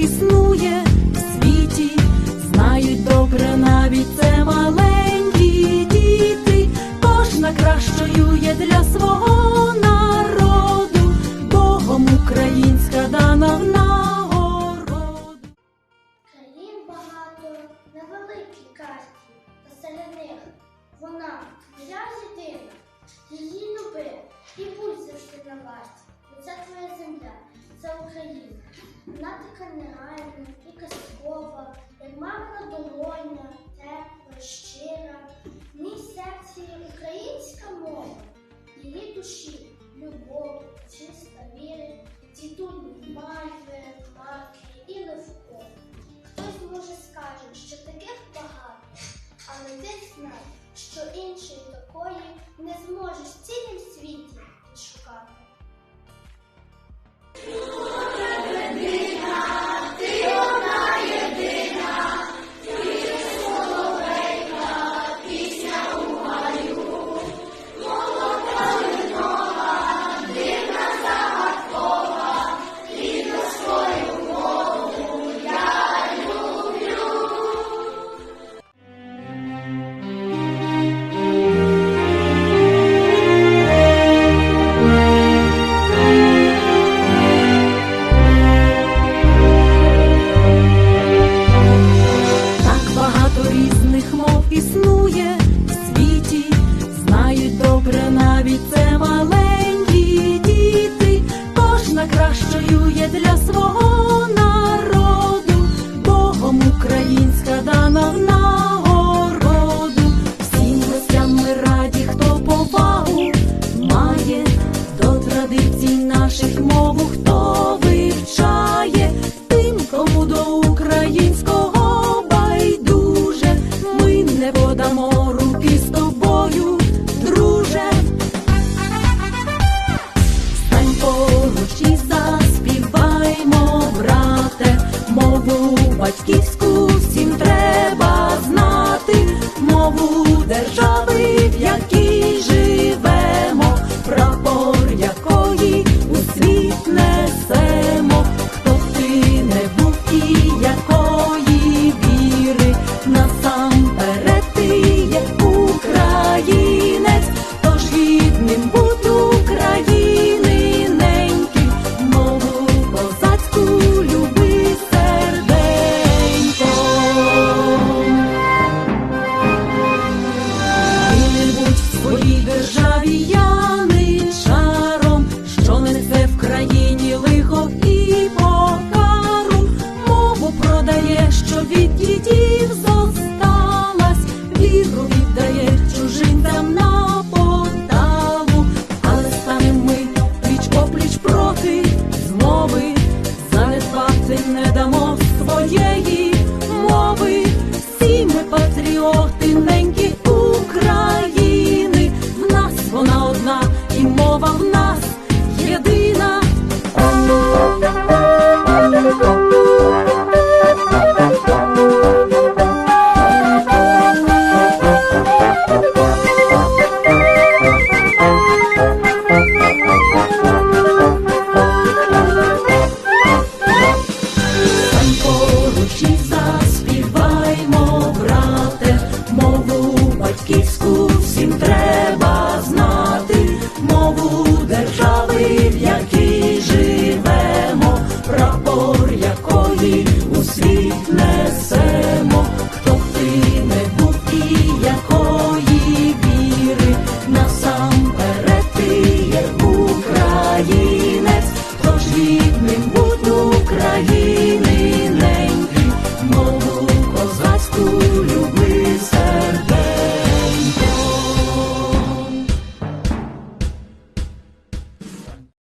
існує в світі, знають добре навіть це маленькі діти, кожна кращою є для свого народу, Богом українська дана в нагороду. Країн багато на великій карті. та них Вона твоя єдина, її люби і будь завжди на вас. Це твоя земля, це Україна. Вона така негайна і казкова, як мамина долоня, тепла, щира. В ній серці українська мова, її душі, любов, чиста віри, тітунь має. Навіть це маленькі діти. Кожна кращою є для свого народу, Богом українська дана в нагороду. Всім гостям ми раді, хто повагу має до традицій наших мову, хто вивчає тим, кому до українського байдуже, ми не подамо